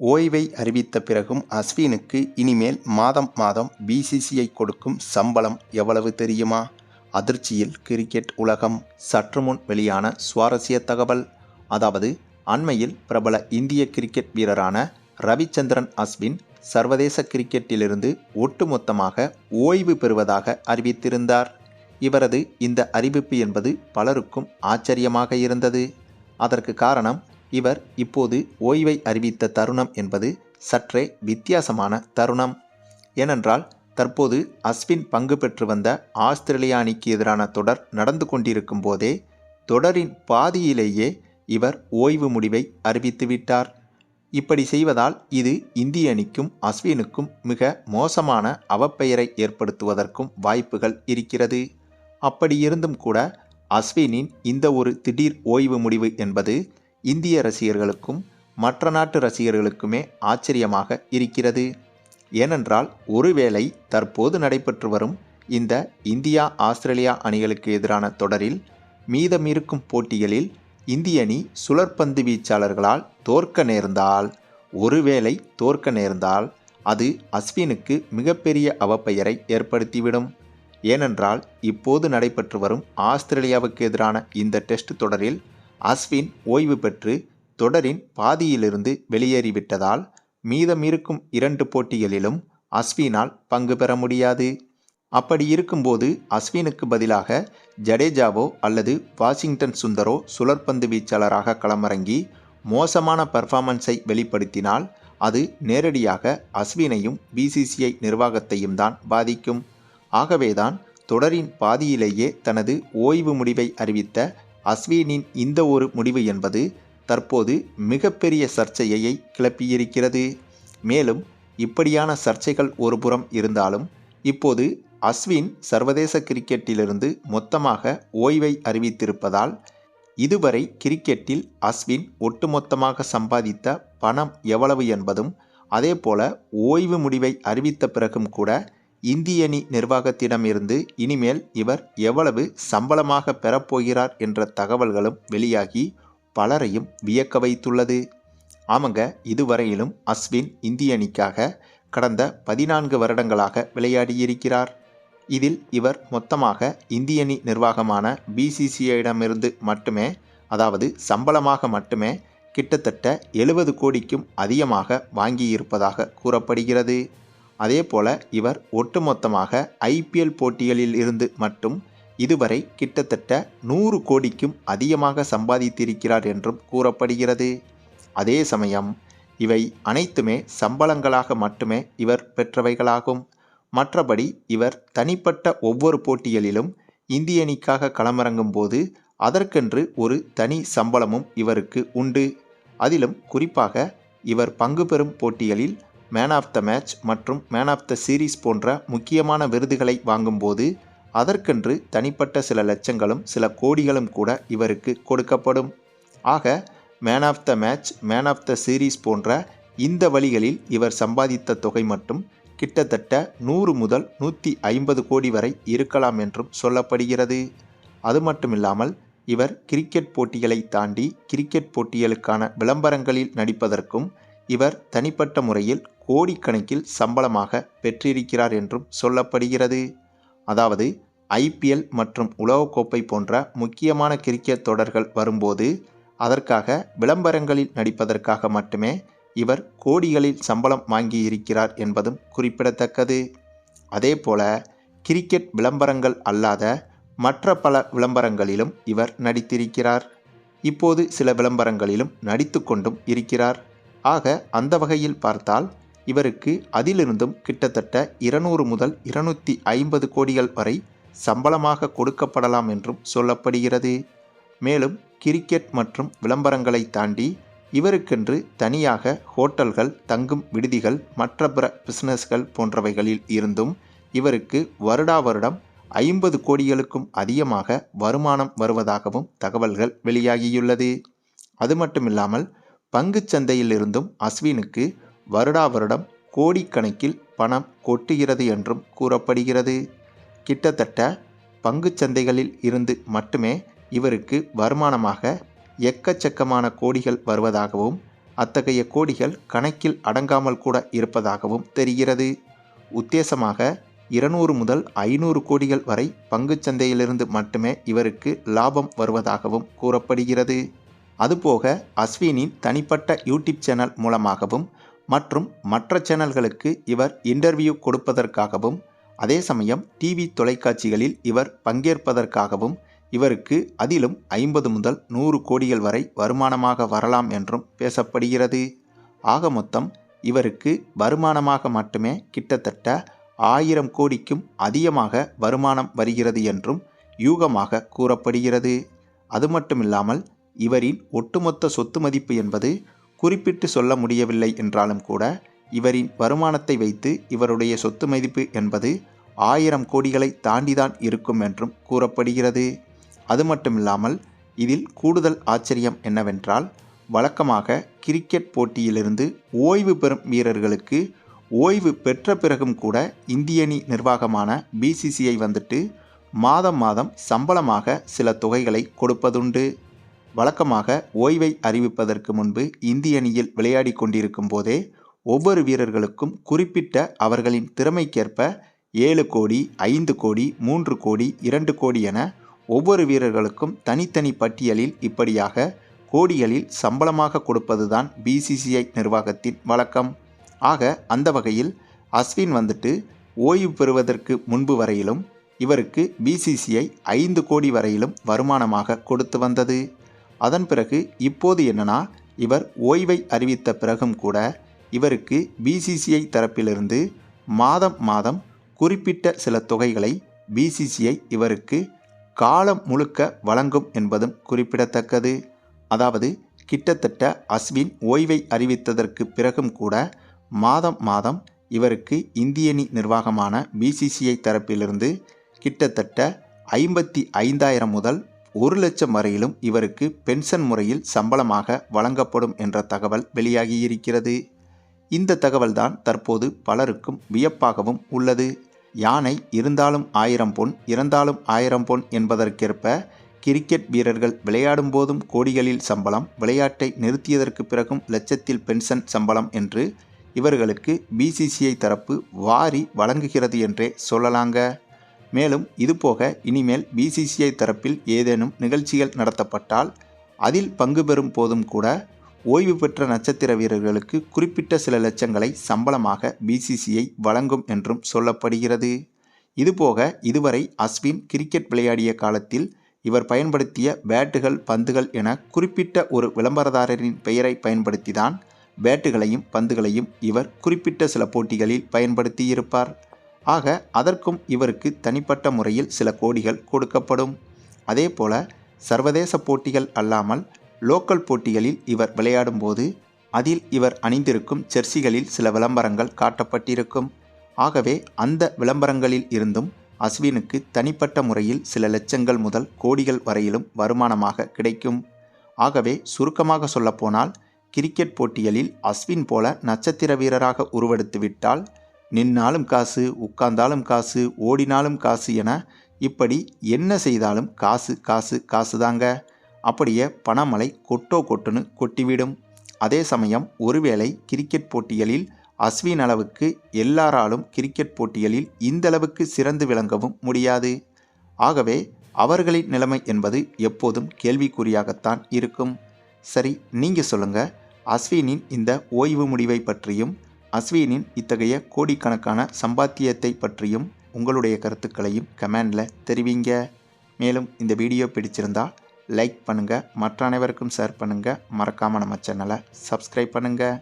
ஓய்வை அறிவித்த பிறகும் அஸ்வினுக்கு இனிமேல் மாதம் மாதம் பிசிசிஐ கொடுக்கும் சம்பளம் எவ்வளவு தெரியுமா? அதிர்ச்சியில் கிரிக்கெட் உலகம். சற்று முன் வெளியான சுவாரஸ்ய தகவல். அதாவது அண்மையில் பிரபல இந்திய கிரிக்கெட் வீரரான ரவிச்சந்திரன் அஸ்வின் சர்வதேச கிரிக்கெட்டிலிருந்து ஒட்டுமொத்தமாக ஓய்வு பெறுவதாக அறிவித்திருந்தார். இவரது இந்த அறிவிப்பு என்பது பலருக்கும் ஆச்சரியமாக இருந்தது. அதற்கு காரணம் இவர் இப்போது ஓய்வை அறிவித்த தருணம் என்பது சற்றே வித்தியாசமான தருணம். ஏனென்றால் தற்போது அஸ்வின் பங்கு பெற்று வந்த ஆஸ்திரேலிய அணிக்கு எதிரான தொடர் நடந்து கொண்டிருக்கும் போதே தொடரின் பாதியிலேயே இவர் ஓய்வு முடிவை அறிவித்துவிட்டார் இப்படி செய்வதால் இது இந்திய அணிக்கும் அஸ்வினுக்கும் மிக மோசமான அவப்பெயரை ஏற்படுத்துவதற்கும் வாய்ப்புகள் இருக்கிறது. அப்படியிருந்தும் கூட அஸ்வினின் இந்த ஒரு திடீர் ஓய்வு முடிவு என்பது இந்திய ரசிகர்களுக்கும் மற்ற நாட்டு ரசிகர்களுக்குமே ஆச்சரியமாக இருக்கிறது. ஏனென்றால் ஒருவேளை தற்போது நடைபெற்று வரும் இந்த இந்தியா ஆஸ்திரேலியா அணிகளுக்கு எதிரான தொடரில் மீதமிருக்கும் போட்டிகளில் இந்திய அணி சுழற்பந்து வீச்சாளர்களால் தோற்க நேர்ந்தால் ஒருவேளை தோற்க நேர்ந்தால் அது அஸ்வினுக்கு மிகப்பெரிய அவப்பெயரை ஏற்படுத்திவிடும். ஏனென்றால் இப்போது நடைபெற்று வரும் ஆஸ்திரேலியாவுக்கு எதிரான இந்த டெஸ்ட் தொடரில் அஸ்வின் ஓய்வு பெற்று தொடரின் பாதியிலிருந்து வெளியேறிவிட்டதால் மீதமிருக்கும் இரண்டு போட்டிகளிலும் அஸ்வினால் பங்கு பெற முடியாது. அப்படி இருக்கும்போது அஸ்வினுக்கு பதிலாக ஜடேஜாவோ அல்லது வாஷிங்டன் சுந்தரோ சுழற்பந்து வீச்சாளராக களமிறங்கி மோசமான பர்ஃபார்மன்ஸை வெளிப்படுத்தினால் அது நேரடியாக அஸ்வினையும் பிசிசிஐ நிர்வாகத்தையும் தான் பாதிக்கும். ஆகவேதான் தொடரின் பாதியிலேயே தனது ஓய்வு முடிவை அறிவித்த அஸ்வினின் இந்த ஒரு முடிவு என்பது தற்போது மிகப்பெரிய சர்ச்சையை கிளப்பியிருக்கிறது. மேலும் இப்படியான சர்ச்சைகள் ஒருபுறம் இருந்தாலும் இப்போது அஸ்வின் சர்வதேச கிரிக்கெட்டிலிருந்து மொத்தமாக ஓய்வை அறிவித்திருப்பதால் இதுவரை கிரிக்கெட்டில் அஸ்வின் ஒட்டுமொத்தமாக சம்பாதித்த பணம் எவ்வளவு என்பதும் அதேபோல ஓய்வு முடிவை அறிவித்த பிறகும் கூட இந்திய அணி நிர்வாகத்திடமிருந்து இனிமேல் இவர் எவ்வளவு சம்பளமாக பெறப்போகிறார் என்ற தகவல்களும் வெளியாகி பலரையும் வியக்க வைத்துள்ளது. ஆமாங்க இதுவரையிலும் அஸ்வின் இந்திய அணிக்காக கடந்த பதினான்கு வருடங்களாக விளையாடியிருக்கிறார். இதில் இவர் மொத்தமாக இந்திய அணி நிர்வாகமான பிசிசிஐடமிருந்து மட்டுமே அதாவது சம்பளமாக மட்டுமே கிட்டத்தட்ட எழுபது கோடிக்கும் அதிகமாக வாங்கியிருப்பதாக கூறப்படுகிறது. அதேபோல இவர் ஒட்டுமொத்தமாக ஐபிஎல் போட்டிகளில் இருந்து மட்டும் இதுவரை கிட்டத்தட்ட நூறு கோடிக்கும் அதிகமாக சம்பாதித்திருக்கிறார் என்றும் கூறப்படுகிறது. அதே சமயம் இவை அனைத்துமே சம்பளங்களாக மட்டுமே இவர் பெற்றவைகளாகும். மற்றபடி இவர் தனிப்பட்ட ஒவ்வொரு போட்டிகளிலும் இந்திய அணிக்காக களமிறங்கும் போது அதற்கென்று ஒரு தனி சம்பளமும் இவருக்கு உண்டு. அதிலும் குறிப்பாக இவர் பங்கு பெறும் போட்டிகளில் மேன் ஆஃப் த மேட்ச் மற்றும் மேன் ஆஃப் த சீரீஸ் போன்ற முக்கியமான விருதுகளை வாங்கும்போது அதற்கென்று தனிப்பட்ட சில லட்சங்களும் சில கோடிகளும் கூட இவருக்கு கொடுக்கப்படும். ஆக man of the match man of the series போன்ற இந்த வழிகளில் இவர் சம்பாதித்த தொகை மட்டும் கிட்டத்தட்ட நூறு முதல் நூற்றி ஐம்பது கோடி வரை இருக்கலாம் என்றும் சொல்லப்படுகிறது. அது மட்டுமில்லாமல் இவர் கிரிக்கெட் போட்டிகளை தாண்டி கிரிக்கெட் போட்டிகளுக்கான விளம்பரங்களில் நடிப்பதற்கும் இவர் தனிப்பட்ட முறையில் கோடிக்கணக்கில் சம்பளமாக பெற்றிருக்கிறார் என்றும் சொல்லப்படுகிறது. அதாவது ஐபிஎல் மற்றும் உலகக்கோப்பை போன்ற முக்கியமான கிரிக்கெட் தொடர்கள் வரும்போது அதற்காக விளம்பரங்களில் நடிப்பதற்காக மட்டுமே இவர் கோடிகளில் சம்பளம் வாங்கியிருக்கிறார் என்பதும் குறிப்பிடத்தக்கது. அதேபோல கிரிக்கெட் விளம்பரங்கள் அல்லாத மற்ற பல விளம்பரங்களிலும் இவர் நடித்திருக்கிறார். இப்போது சில விளம்பரங்களிலும் நடித்து கொண்டும் இருக்கிறார். ஆக அந்த வகையில் பார்த்தால் இவருக்கு அதிலிருந்தும் கிட்டத்தட்ட இருநூறு முதல் இருநூற்றி ஐம்பது கோடிகள் வரை சம்பளமாக கொடுக்கப்படலாம் என்றும் சொல்லப்படுகிறது. மேலும் கிரிக்கெட் மற்றும் விளம்பரங்களை தாண்டி இவருக்கென்று தனியாக ஹோட்டல்கள் தங்கும் விடுதிகள் மற்ற பிற பிசினஸ்கள் போன்றவைகளில் இருந்தும் இவருக்கு வருடா வருடம் ஐம்பது கோடிகளுக்கும் அதிகமாக வருமானம் வருவதாகவும் தகவல்கள் வெளியாகியுள்ளது. அது மட்டுமில்லாமல் பங்குச் சந்தையிலிருந்தும் அஸ்வினுக்கு வருடா வருடம் கோடிக்கணக்கில் பணம் கொட்டுகிறது என்றும் கூறப்படுகிறது. கிட்டத்தட்ட பங்குச் சந்தைகளில் இருந்து மட்டுமே இவருக்கு வருமானமாக எக்கச்சக்கமான கோடிகள் வருவதாகவும் அத்தகைய கோடிகள் கணக்கில் அடங்காமல் கூட இருப்பதாகவும் தெரிகிறது. உத்தேசமாக இருநூறு முதல் ஐநூறு கோடிகள் வரை பங்குச் சந்தையிலிருந்து மட்டுமே இவருக்கு லாபம் வருவதாகவும் கூறப்படுகிறது. அதுபோக அஸ்வினின் தனிப்பட்ட யூடியூப் சேனல் மூலமாகவும் மற்றும் மற்ற சேனல்களுக்கு இவர் இன்டர்வியூ கொடுப்பதற்காகவும் அதே சமயம் டிவி தொலைக்காட்சிகளில் இவர் பங்கேற்பதற்காகவும் இவருக்கு அதிலும் ஐம்பது முதல் நூறு கோடிகள் வரை வருமானமாக வரலாம் என்றும் பேசப்படுகிறது. ஆக மொத்தம் இவருக்கு வருமானமாக மட்டுமே கிட்டத்தட்ட ஆயிரம் கோடிக்கும் அதிகமாக வருமானம் வருகிறது என்றும் யூகமாக கூறப்படுகிறது. அது மட்டுமில்லாமல் இவரின் ஒட்டுமொத்த சொத்து மதிப்பு என்பது குறிப்பிட்டு சொல்ல முடியவில்லை என்றாலும் கூட இவரின் வருமானத்தை வைத்து இவருடைய சொத்து மதிப்பு என்பது ஆயிரம் கோடிகளை தாண்டிதான் இருக்கும் என்றும் கூறப்படுகிறது. அது மட்டுமில்லாமல் இதில் கூடுதல் ஆச்சரியம் என்னவென்றால் வழக்கமாக கிரிக்கெட் போட்டியிலிருந்து ஓய்வு பெறும் வீரர்களுக்கு ஓய்வு பெற்ற பிறகும் கூட இந்திய அணி நிர்வாகமான பிசிசிஐ வந்துட்டு மாதம் மாதம் சம்பளமாக சில தொகைகளை கொடுப்பதுண்டு. வழக்கமாக ஓய்வை அறிவிப்பதற்கு முன்பு இந்திய அணியில் விளையாடி கொண்டிருக்கும் போதே ஒவ்வொரு வீரர்களுக்கும் குறிப்பிட்ட அவர்களின் திறமைக்கேற்ப ஏழு கோடி ஐந்து கோடி மூன்று கோடி இரண்டு கோடி என ஒவ்வொரு வீரர்களுக்கும் தனித்தனி பட்டியலில் இப்படியாக கோடிகளில் சம்பளமாக கொடுப்பதுதான் பிசிசிஐ நிர்வாகத்தின் வழக்கம். ஆக அந்த வகையில் அஸ்வின் வந்துட்டு ஓய்வு பெறுவதற்கு முன்பு வரையிலும் இவருக்கு பிசிசிஐ ஐந்து கோடி வரையிலும் வருமானமாக கொடுத்து வந்தது. அதன் பிறகு இப்போது என்னன்னா இவர் ஓய்வை அறிவித்த பிறகும் கூட இவருக்கு பிசிசிஐ தரப்பிலிருந்து மாதம் மாதம் குறிப்பிட்ட சில தொகைகளை பிசிசிஐ இவருக்கு காலம் முழுக்க வழங்கும் என்பதும் குறிப்பிடத்தக்கது. அதாவது கிட்டத்தட்ட அஸ்வின் ஓய்வை அறிவித்ததற்கு பிறகும் கூட மாதம் மாதம் இவருக்கு இந்திய அணி நிர்வாகமான பிசிசிஐ தரப்பிலிருந்து கிட்டத்தட்ட ஐம்பத்தி ஐந்தாயிரம் முதல் ஒரு லட்சம் வரையிலும் இவருக்கு பென்ஷன் முறையில் சம்பளமாக வழங்கப்படும் என்ற தகவல் வெளியாகியிருக்கிறது. இந்த தகவல்தான் தற்போது பலருக்கும் வியப்பாகவும் உள்ளது. யானை இருந்தாலும் ஆயிரம் பொன் இறந்தாலும் ஆயிரம் பொன் என்பதற்கேற்ப கிரிக்கெட் வீரர்கள் விளையாடும் போதும் கோடிகளில் சம்பளம் விளையாட்டை நிறுத்தியதற்கு பிறகும் லட்சத்தில் பென்ஷன் சம்பளம் என்று இவர்களுக்கு பிசிசிஐ தரப்பு வாரி வழங்குகிறது என்றே சொல்லலாங்க. மேலும் இதுபோக இனிமேல் பிசிசிஐ தரப்பில் ஏதேனும் நிகழ்ச்சிகள் நடத்தப்பட்டால் அதில் பங்கு பெறும் போதும் கூட ஓய்வு பெற்ற நட்சத்திர வீரர்களுக்கு குறிப்பிட்ட சில லட்சங்களை சம்பளமாக பிசிசிஐ வழங்கும் என்றும் சொல்லப்படுகிறது. இதுபோக இதுவரை அஸ்வின் கிரிக்கெட் விளையாடிய காலத்தில் இவர் பயன்படுத்திய பேட்டுகள் பந்துகள் என குறிப்பிட்ட ஒரு விளம்பரதாரரின் பெயரை பயன்படுத்திதான் பேட்டுகளையும் பந்துகளையும் இவர் குறிப்பிட்ட சில போட்டிகளில் பயன்படுத்தியிருப்பார். ஆக அதற்கும் இவருக்கு தனிப்பட்ட முறையில் சில கோடிகள் கொடுக்கப்படும். அதே போல சர்வதேச போட்டிகள் அல்லாமல் லோக்கல் போட்டிகளில் இவர் விளையாடும்போது அதில் இவர் அணிந்திருக்கும் ஜெர்சிகளில் சில விளம்பரங்கள் காட்டப்பட்டிருக்கும். ஆகவே அந்த விளம்பரங்களில் இருந்தும் அஸ்வினுக்கு தனிப்பட்ட முறையில் சில லட்சங்கள் முதல் கோடிகள் வரையிலும் வருமானமாக கிடைக்கும். ஆகவே சுருக்கமாக சொல்லப்போனால் கிரிக்கெட் போட்டிகளில் அஸ்வின் போல நட்சத்திர வீரராக உருவெடுத்துவிட்டால் நின்னாலும் காசு உட்கார்ந்தாலும் காசு ஓடினாலும் காசு என இப்படி என்ன செய்தாலும் காசு காசு காசு தாங்க அப்படியே பணமழை கொட்டோ கொட்டுன்னு கொட்டிவிடும். அதே சமயம் ஒருவேளை கிரிக்கெட் போட்டிகளில் அஸ்வின் அளவுக்கு எல்லாராலும் கிரிக்கெட் போட்டிகளில் இந்தளவுக்கு சிறந்து விளங்கவும் முடியாது. ஆகவே அவர்களின் நிலைமை என்பது எப்போதும் கேள்விக்குறியாகத்தான் இருக்கும். சரி நீங்கள் சொல்லுங்கள் அஸ்வினின் இந்த ஓய்வு முடிவை பற்றியும் அஸ்வினின் இத்தகைய கோடிக்கணக்கான சம்பாத்தியத்தை பற்றியும் உங்களுடைய கருத்துக்களையும் கமெண்டில் தெரிவிங்க. மேலும் இந்த வீடியோ பிடிச்சிருந்தா லைக் பண்ணுங்கள் மற்ற அனைவருக்கும் ஷேர் பண்ணுங்கள் மறக்காமல் நம்ம சேனலை சப்ஸ்கிரைப் பண்ணுங்கள்